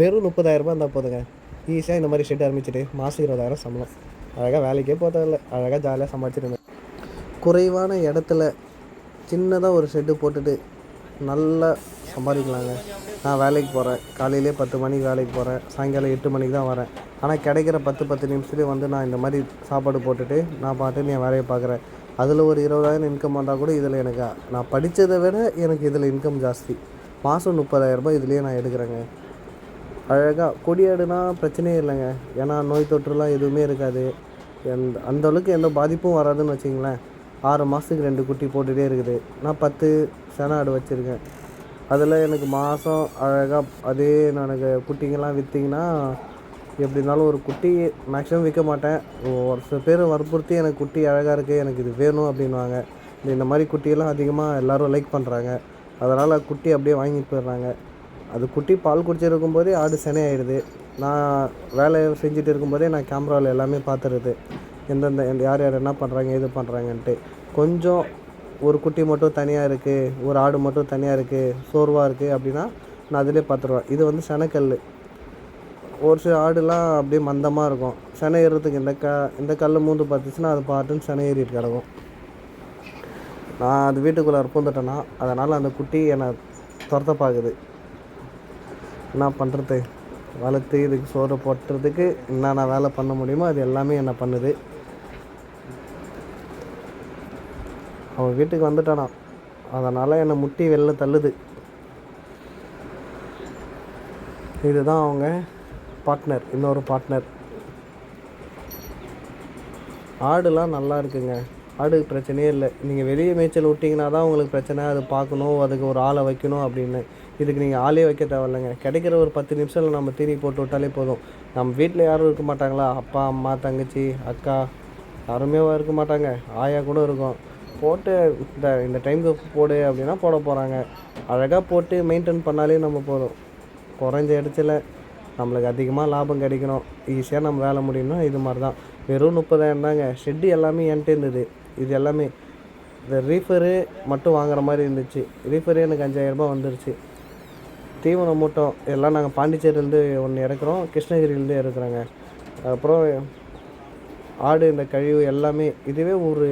வெறும் முப்பதாயிரரூபா இருந்தால் போதுங்க. ஈஸியாக இந்த மாதிரி ஷெட் ஆரம்பிச்சிட்டு மாதம் இருபதாயிரம் சம்பளம். அழகாக வேலைக்கே போகிறதில்ல அழகாக ஜாலியாக சம்பாதிச்சிருந்தேன். குறைவான இடத்துல சின்னதாக ஒரு ஷெட்டு போட்டுட்டு நல்லா சம்பாதிக்கலாங்க. நான் வேலைக்கு போகிறேன் காலையிலே பத்து மணிக்கு வேலைக்கு போகிறேன் சாயங்காலம் எட்டு மணிக்கு தான் வரேன். ஆனால் கிடைக்கிற பத்து பத்து நிமிஷத்துலேயே வந்து நான் இந்த மாதிரி சாப்பாடு போட்டுட்டு நான் பாட்டுன்னு என் வேலையை பார்க்குறேன். அதில் ஒரு இருபதாயிரம் இன்கம் வந்தால் கூட இதில் எனக்கு நான் படித்ததை விட எனக்கு இதில் இன்கம் ஜாஸ்தி. மாதம் முப்பதாயிரரூபா இதுலேயே நான் எடுக்கிறேங்க. அழகாக கொடியாடுனா பிரச்சனையே இல்லைங்க. ஏன்னா நோய் தொற்றுலாம் எதுவுமே இருக்காது. எந்த அந்த அளவுக்கு எந்த பாதிப்பும் வராதுன்னு வச்சிங்களேன் ஆறு மாதத்துக்கு ரெண்டு குட்டி போட்டுகிட்டே இருக்குது. நான் பத்து சென ஆடு வச்சுருக்கேன். அதில் எனக்கு மாதம் அழகாக அதே எனக்கு குட்டிங்கெல்லாம் விற்றிங்கன்னா எப்படி இருந்தாலும் ஒரு குட்டி மேக்ஸிமம் விற்க மாட்டேன். ஒரு சில பேர் வற்புறுத்தி எனக்கு குட்டி அழகாக இருக்குது எனக்கு இது வேணும் அப்படின்வாங்க இந்த மாதிரி குட்டியெல்லாம் அதிகமாக எல்லோரும் லைக் பண்ணுறாங்க அதனால் குட்டி அப்படியே வாங்கிட்டு போயிடுறாங்க. அது குட்டி பால் குடிச்சிருக்கும் போதே ஆடு சினையாயிடுது. நான் வேலை செஞ்சுட்டு இருக்கும்போதே நான் கேமராவில் எல்லாமே பார்த்துருது எந்தெந்த எந்த- யார் யார் என்ன பண்ணுறாங்க எது பண்ணுறாங்கன்ட்டு. கொஞ்சம் ஒரு குட்டி மட்டும் தனியாக இருக்குது ஒரு ஆடு மட்டும் தனியாக இருக்குது சோர்வாக இருக்குது அப்படின்னா நான் அதிலே பார்த்துருவேன். இது வந்து செனக்கல். ஒரு சில ஆடுலாம் அப்படியே மந்தமாக இருக்கும். செனை ஏறுறதுக்கு இந்த க இந்த கல் மூந்து பார்த்துச்சுன்னா அது பாட்டுன்னு செனை ஏறிட்டு கிடக்கும். நான் அது வீட்டுக்குள்ளே பூந்துட்டேன்னா அதனால் அந்த குட்டி என்னை துரத்த பார்க்குது. என்ன பண்ணுறது வளர்த்து இதுக்கு சோறு போட்டுறதுக்கு என்னென்ன வேலை பண்ண முடியுமோ அது எல்லாமே என்ன பண்ணுது? அவன் வீட்டுக்கு வந்துட்டானா. அதனால் என்னை முட்டி வெளில தள்ளுது. இதுதான் அவங்க பார்ட்னர் இன்னொரு பார்ட்னர் ஆடுலாம் நல்லா இருக்குங்க. ஆடு பிரச்சனையே இல்லை. நீங்கள் வெளியே மேய்ச்சல் விட்டிங்கன்னா தான் உங்களுக்கு பிரச்சனை. அது பார்க்கணும் அதுக்கு ஒரு ஆளை வைக்கணும் அப்படின்னு. இதுக்கு நீங்கள் ஆளே வைக்க தேவையில்லைங்க. கிடைக்கிற ஒரு பத்து நிமிஷத்தில் நம்ம தீனி போட்டு விட்டாலே போதும். நம்ம வீட்டில் யாரும் இருக்க மாட்டாங்களா? அப்பா அம்மா தங்கச்சி அக்கா யாருமே இருக்க மாட்டாங்க. ஆயா கூட இருக்கும். போட்டு இந்த இந்த டைமுக்கு போடு அப்படின்னா போட போகிறாங்க அழகாக போட்டு மெயின்டைன் பண்ணாலே நம்ம போதும். குறைஞ்ச இடத்துல நம்மளுக்கு அதிகமாக லாபம் கிடைக்கணும். ஈஸியாக நம்ம வேலை முடியும்னா இது மாதிரி தான் வெறும் முப்பதாயிரம் தாங்க. ஷெட்டு எல்லாமே என்கிட்ட இருந்தது. இது எல்லாமே. இந்த ரீஃபரு மட்டும் வாங்குற மாதிரி இருந்துச்சு. ரீஃபரே எனக்கு அஞ்சாயிரம் ரூபாய் வந்துருச்சு. தீவன மூட்டம் எல்லாம் நாங்கள் பாண்டிச்சேரியிலேருந்து ஒன்று இறக்குறோம். கிருஷ்ணகிரியிலேருந்து இறக்குறோங்க. அப்புறம் ஆடு இந்த கழிவு எல்லாமே இதுவே ஒரு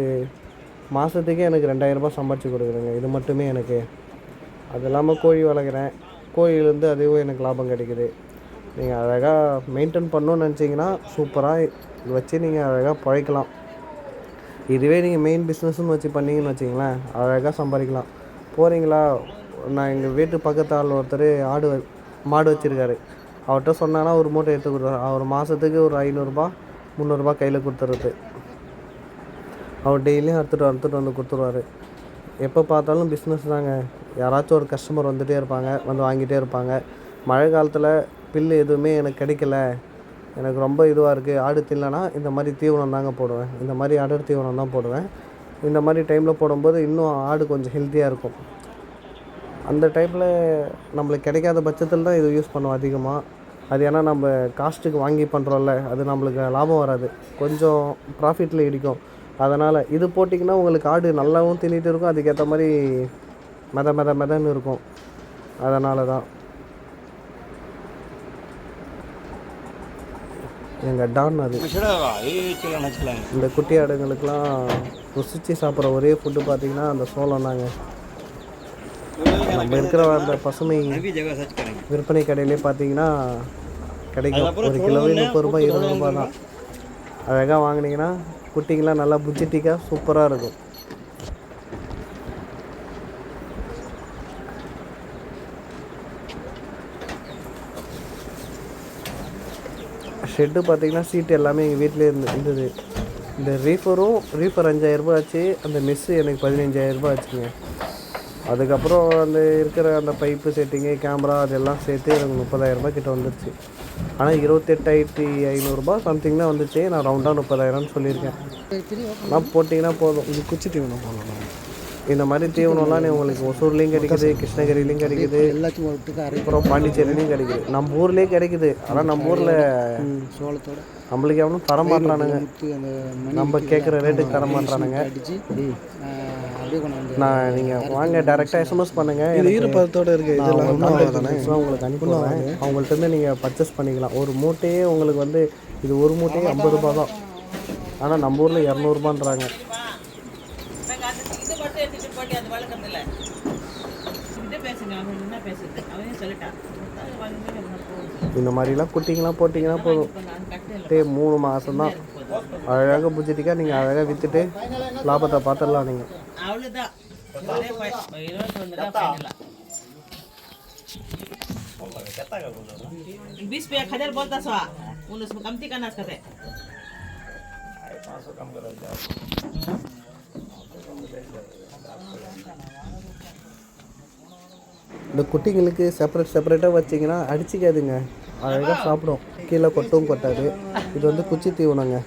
மாதத்துக்கே எனக்கு ரெண்டாயிரரூபா சம்பாரிச்சு கொடுக்குறேங்க இது மட்டுமே எனக்கு. அது இல்லாமல் கோழி வளர்க்குறேன். கோழியிலேருந்து அதுவும் எனக்கு லாபம் கிடைக்குது. நீங்கள் அழகாக மெயின்டைன் பண்ணணும்னு நினச்சிங்கன்னா சூப்பராக வச்சு நீங்கள் அழகாக பழைக்கலாம். இதுவே நீங்கள் மெயின் பிஸ்னஸ்னு வச்சு பண்ணீங்கன்னு வச்சிங்களேன் அழகாக சம்பாதிக்கலாம். போகிறீங்களா நான் எங்கள் வீட்டு பக்கத்து ஆள் ஒருத்தர் ஆடு வ- மாடு வச்சுருக்காரு. அவர்கிட்ட சொன்னான்னா ஒரு மூட்டை எடுத்து கொடுத்தாரு அவர் மாதத்துக்கு ஒரு ஐநூறுரூபா முந்நூறுரூபா கையில் கொடுத்துறது. அவர் டெய்லியும் அறுத்துட்டு அறுத்துட்டு வந்து கொடுத்துருவாரு. எப்போ பார்த்தாலும் பிஸ்னஸ் தாங்க. யாராச்சும் ஒரு கஸ்டமர் வந்துகிட்டே இருப்பாங்க வந்து வாங்கிட்டே இருப்பாங்க. மழை காலத்தில் பில்லு எதுவுமே எனக்கு கிடைக்கல. எனக்கு ரொம்ப இதுவாக இருக்குது ஆடு தின்னனா இந்த மாதிரி தீவனம் தாங்க போடுவேன். இந்த மாதிரி அடர் தீவனம் தான் போடுவேன். இந்த மாதிரி டைமில் போடும்போது இன்னும் ஆடு கொஞ்சம் ஹெல்த்தியாக இருக்கும். அந்த டைமில் நம்மளுக்கு கிடைக்காத பட்சத்தில் தான் இது யூஸ் பண்ணுவோம் அதிகமாக அது ஏன்னா நம்ம காஸ்ட்டுக்கு வாங்கி பண்ணுறோம்ல அது நம்மளுக்கு லாபம் வராது. கொஞ்சம் ப்ராஃபிட்டில் இடிக்கும். அதனால் இது போட்டிங்கன்னா உங்களுக்கு ஆடு நல்லாவும் தின்னிட்டு இருக்கும். அதுக்கேற்ற மாதிரி மெத மெத மெதன்னு இருக்கும். அதனால தான் எங்கள் டான் அது. இந்த குட்டி ஆடுங்களுக்கெலாம் ருசித்து சாப்பிட்ற ஒரே ஃபுட்டு பார்த்தீங்கன்னா அந்த சோளம் தாங்க. நம்ம இருக்கிற அந்த பசுமை விற்பனை கடையிலே பார்த்தீங்கன்னா கிடைக்கும். ஒரு கிலோவே முப்பது ரூபாய் இருபது ரூபாய் தான். அழகாக வாங்குனீங்கன்னா குட்டிங்கெலாம் நல்லா புஜ்ஜிட்டிக்காக சூப்பராக இருக்கும். ஷெட்டு பார்த்தீங்கன்னா சீட்டு எல்லாமே எங்கள் வீட்டிலே இருந்து இருந்தது. இந்த ரீஃபரும் ரீஃபர் அஞ்சாயிரரூபா ஆச்சு. அந்த மெஸ்ஸு எனக்கு பதினஞ்சாயிரரூபா ஆச்சுங்க. அதுக்கப்புறம் அந்த இருக்கிற அந்த பைப்பு செட்டிங்கு கேமரா அதெல்லாம் சேர்த்து எனக்கு முப்பதாயிரரூபா கிட்ட வந்துருச்சு. ஆனால் இருபத்தெட்டாயிரத்தி ஐநூறுரூபா சம்திங் தான் வந்துச்சு. நான் ரவுண்டாக முப்பதாயிரம்னு சொல்லியிருக்கேன். நான் போட்டிங்கன்னா போதும். இது குச்சி தீவனம் நான் இந்த மாதிரி தீவனம்லாம் உங்களுக்கு ஒசூர்லேயும் கிடைக்குது கிருஷ்ணகிரிலையும் கிடைக்குது. எல்லாத்தையும் அப்புறம் பாண்டிச்சேரிலையும் கிடைக்குது. நம்ம ஊர்லேயே கிடைக்குது. ஆனால் நம்ம ஊரில் சோளத்தோட நம்மளுக்கு எவனும் தர மாட்டானுங்க நம்ம கேட்குற ரேட்டுக்கு தர மாட்டானுங்க நான் நீங்கள் வாங்க டேரெக்டாக எஸ்எம்எஸ் பண்ணுங்கள் இது ஈரப்பதத்தோட இருக்கு நான் இதெல்லாம் உங்களுக்கு அனுப்பிடுவேன் அவங்கள்ட்ட நீங்கள் பர்ச்சேஸ் பண்ணிக்கலாம். ஒரு மூட்டையே உங்களுக்கு வந்து இது ஒரு மூட்டையே ஐம்பது ரூபா தான். ஆனால் நம்ம ஊரில் இரநூறுபான்றாங்க இது மட்டும் எடுத்துட்டு போட்டி அது வளர்க்கறதில்ல கிட்ட பேசுங்க அவன் என்ன பேசுறது அவனே சொல்லிட்டான் அது வாங்கி போகுது இந்த மாதிரிலாம் குட்டிங்கெலாம் போட்டிங்கன்னா போதும் இப்போ நான் கட்டல டே மூணு மாதம் தான் அழகாக புஜிட்டிக்காக நீங்கள் அழகாக விற்றுட்டு லாபத்தை பார்த்துடலாம் நீங்கள் அவ்வளோதான் ஒரே பை- இருபத்தி ஒன்று தான் ஃபைனலாக बीस पे एक हजार बोलता सो उन उसमें कमती करना करते இந்த குட்டிங்களுக்கு செப்பரேட் செப்பரேட்டாக வச்சிங்கன்னா அடிச்சிக்காதுங்க. அழகாக சாப்பிடும். கீழே கொட்டவும் கொட்டாது. இது வந்து குச்சி தீவனங்க.